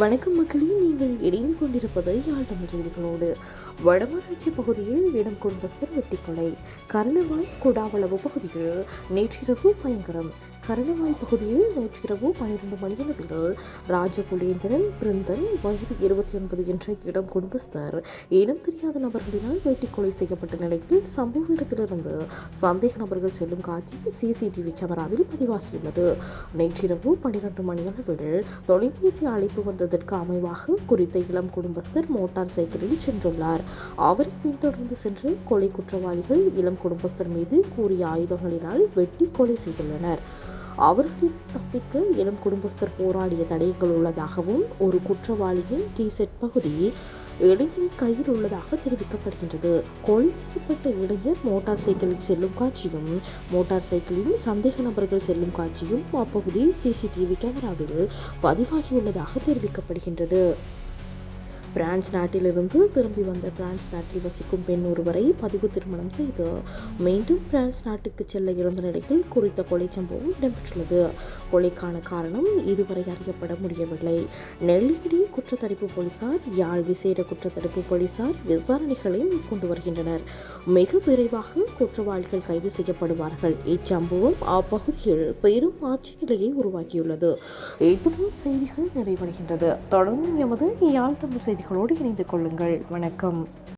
வணக்கம் மக்களே நீங்கள் இணைந்து கொண்டிருப்பது யாழ் தமிழ் செய்திகளோடு. வடமராட்சி பகுதியில் இடம் குடும்பஸ்தர் வெட்டிக்கொலை கருணவாய் குடாவளவு பகுதியில் நேற்றிரவு பயங்கரம். கரணவாய் பகுதியில் நேற்றிரவு பனிரெண்டு மணியளவில் ராஜகுலேந்திரன் பிருந்தன் வயது இருபத்தி ஒன்பது என்ற இடம் குடும்பஸ்தர் இனம் தெரியாத நபர்களினால் வெட்டிக்கொலை செய்யப்பட்ட நிலையில் சம்பவ இடத்திலிருந்து சந்தேக நபர்கள் செல்லும் காட்சி சிசிடிவி கேமராவில் பதிவாகியுள்ளது. நேற்றிரவு பனிரெண்டு மணியளவில் தொலைபேசி அழைப்பு வந்ததற்கு அமைவாக குறித்த இளம் குடும்பஸ்தர் மோட்டார் சைக்கிளில் சென்றுள்ளார். அவரை பின்தொடர்ந்து சென்று கொலை குற்றவாளிகள் இளம் குடும்பஸ்தர் மீது கூறிய ஆயுதங்களினால் வெட்டி கொலை செய்துள்ளனர். அவர்களின் தப்பிக்க இளம் குடும்பஸ்தர் போராடிய தடயங்கள் உள்ளதாகவும் ஒரு குற்றவாளியின் டிசெட் பகுதி இளைஞர் கையில் உள்ளதாக தெரிவிக்கப்படுகின்றது. கொலை செய்யப்பட்ட இளைஞர் மோட்டார் சைக்கிளில் செல்லும் காட்சியும் மோட்டார் சைக்கிளில் சந்தேக நபர்கள் செல்லும் காட்சியும் அப்பகுதியில் சிசிடிவி கேமராவில் பதிவாகியுள்ளதாக தெரிவிக்கப்படுகின்றது. பிரான்ஸ் நாட்டிலிருந்து திரும்பி வந்த பிரான்ஸ் நாட்டில் வசிக்கும் பெண் ஒருவரை பதிவு திருமணம் செய்து மீண்டும் பிரான்ஸ் நாட்டுக்கு செல்ல இருந்த நிலையில் குறித்த கொலை சம்பவம் இடம்பெற்றுள்ளது. கொலைக்கான காரணம் இதுவரை அறியப்பட முடியவில்லை. நெல்லியடி குற்றத்தடுப்பு போலீசார் யாழ் விசேட குற்றத்தடுப்பு போலீசார் விசாரணைகளை மேற்கொண்டு வருகின்றனர். மிக விரைவாக குற்றவாளிகள் கைது செய்யப்படுவார்கள். இச்சம்பவம் அப்பகுதியில் பெரும் ஆட்சி நிலையை உருவாக்கியுள்ளது. இத்துடன் செய்திகள் நிறைவடைகின்றது. தொடர்ந்து எமது யாழ் தமிழ் செய்தி செய்திகளோடு இணைந்து கொள்ளுங்கள். வணக்கம்.